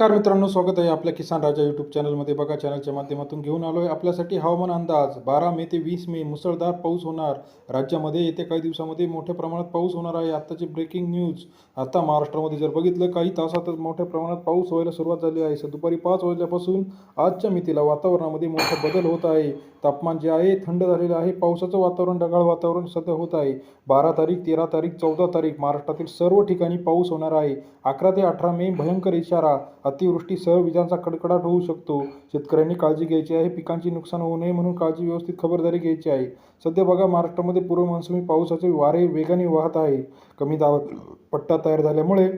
नमस्कार मित्रांनो स्वागत आहे आपल्या किसान राजा यूट्यूब चॅनलमध्ये. बघा चॅनलच्या माध्यमातून घेऊन आलो आहे आपल्यासाठी हवामान अंदाज बारा मे ते वीस मे मुसळधार पाऊस होणार. राज्यामध्ये येत्या काही दिवसामध्ये मोठ्या प्रमाणात पाऊस होणार आहे. आत्ताची ब्रेकिंग न्यूज आता महाराष्ट्रामध्ये जर बघितलं काही तासातच मोठ्या प्रमाणात पाऊस व्हायला सुरुवात झाली आहे. दुपारी पाच वाजल्यापासून आजच्या मितीला वातावरणामध्ये मोठा बदल होत आहे. तापमान जे आहे थंड झालेलं आहे. पावसाचं वातावरण ढगाळ वातावरण सध्या होत आहे. बारा तारीख तेरा तारीख चौदा तारीख महाराष्ट्रातील सर्व ठिकाणी पाऊस होणार आहे. अकरा ते अठरा मे भयंकर इशारा. अतिवृष्टीसह विजांचा कडकडाट होऊ शकतो. शेतकऱ्यांनी काळजी घ्यायची आहे. पिकांची नुकसान होऊ नये म्हणून काळजी व्यवस्थित खबरदारी घ्यायची आहे. सध्या बघा महाराष्ट्रामध्ये पूर्व मान्सूनी पावसाचे वारे वेगाने वाहत आहे. कमी दाब पट्टा तयार झाल्यामुळे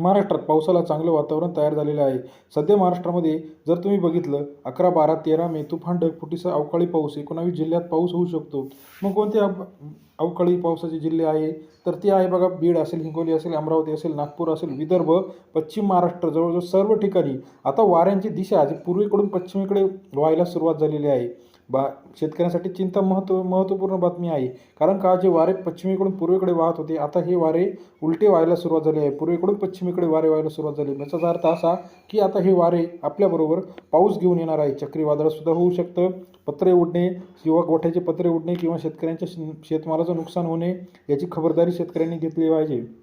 महाराष्ट्रात पावसाला चांगलं वातावरण तयार झालेलं आहे. सध्या महाराष्ट्रामध्ये जर तुम्ही बघितलं अकरा बारा तेरा मे तुफान ढगफुटीचा अवकाळी पाऊस एकोणावीस जिल्ह्यात पाऊस होऊ शकतो. मग कोणते अव- अवकाळी पावसाचे जिल्हे आहे? तर ते आहे बघा बीड असेल हिंगोली असेल अमरावती असेल नागपूर असेल विदर्भ पश्चिम महाराष्ट्र जवळजवळ सर्व ठिकाणी. आता वाऱ्यांची दिशा जी पूर्वेकडून पश्चिमेकडे व्हायला सुरुवात झालेली आहे. बा शेतकऱ्यांसाठी चिंता महत्त्व महत्त्वपूर्ण बातमी आहे. कारण का जे वारे पश्चिमेकडून पूर्वेकडे वाहत होते आता हे वारे उलटे व्हायला सुरुवात झाली आहे. पूर्वेकडून पश्चिमेकडे वारे व्हायला सुरुवात झाली. याचाच अर्थ असा की आता हे वारे आपल्याबरोबर पाऊस घेऊन येणार आहे. चक्रीवादळसुद्धा होऊ शकतं. पत्रे उडणे किंवा गोठ्याचे पत्रे उडणे किंवा शेतकऱ्यांच्या शेतमालाचं नुकसान होणे याची खबरदारी शेतकऱ्यांनी घेतली पाहिजे.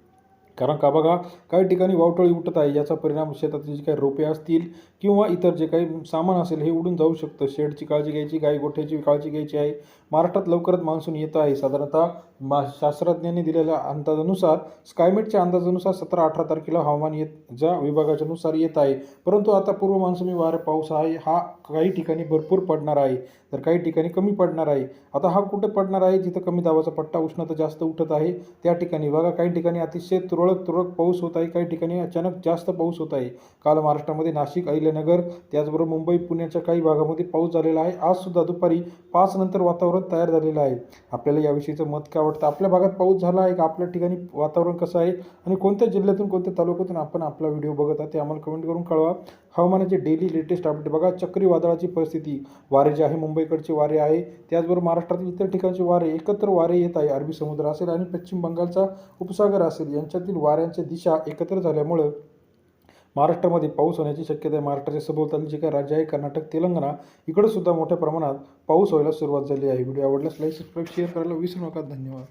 कारण का बघा काही ठिकाणी वावटळी उठत आहे याचा परिणाम शेतातील जी काही रोपे असतील किंवा इतर जे काही सामान असेल हे उडून जाऊ शकतं. शेडची काळजी घ्यायची गाई गोठ्याची काळजी घ्यायची आहे. महाराष्ट्रात लवकरच मान्सून येत आहे. साधारणतः मा शास्त्रज्ञांनी दिलेल्या अंदाजानुसार स्कायमेटच्या अंदाजानुसार सतरा अठरा तारखेला हवामान येत ज्या विभागाच्या नुसार येत आहे. परंतु आता पूर्व मान्सूनी वारा पाऊस आहे हा काही ठिकाणी भरपूर पडणार आहे. तर काही ठिकाणी कमी पडणार आहे. आता हा कुठे पडणार आहे? जिथं कमी दाबाचा पट्टा उष्णता जास्त उठत आहे त्या ठिकाणी बघा. काही ठिकाणी अतिशय तुरळक तुरळक पाऊस होत आहे. काही ठिकाणी अचानक जास्त पाऊस होत आहे. काल महाराष्ट्रामध्ये नाशिक अहिल्यानगर त्याचबरोबर मुंबई पुण्याच्या काही भागामध्ये पाऊस झालेला आहे. आजसुद्धा दुपारी पाच नंतर वातावरण तयार झालेलं आहे. आपल्याला याविषयीचं मत काय वाटतं? आपल्या भागात पाऊस झाला आहे का? आपल्या ठिकाणी वातावरण कसं आहे? आणि कोणत्या जिल्ह्यातून कोणत्या तालुक्यातून आपण आपला व्हिडिओ बघत आहात ते आम्हाला कमेंट करून कळवा. हवामानाचे डेली लेटेस्ट अपडेट बघा. चक्रीवादळाची परिस्थिती. वारे जे आहे मुंबईकडचे वारे आहे. त्याचबरोबर महाराष्ट्रातील इतर ठिकाणचे वारे. एकत्र वारे येत आहे. अरबी समुद्र असेल आणि पश्चिम बंगालचा उपसागर असेल. यांच्यातील वाऱ्यांच्या दिशा एकत्र झाल्यामुळं महाराष्ट्रामध्ये पाऊस होण्याची शक्यता आहे. महाराष्ट्राच्या सभोवताली जे काही राज्य आहे कर्नाटक तेलंगणा इकडंसुद्धा मोठ्या प्रमाणात पाऊस व्हायला सुरुवात झाली आहे. व्हिडिओ आवडल्यास लाईक सबस्क्राईब शेअर करायला विसरू नका. धन्यवाद.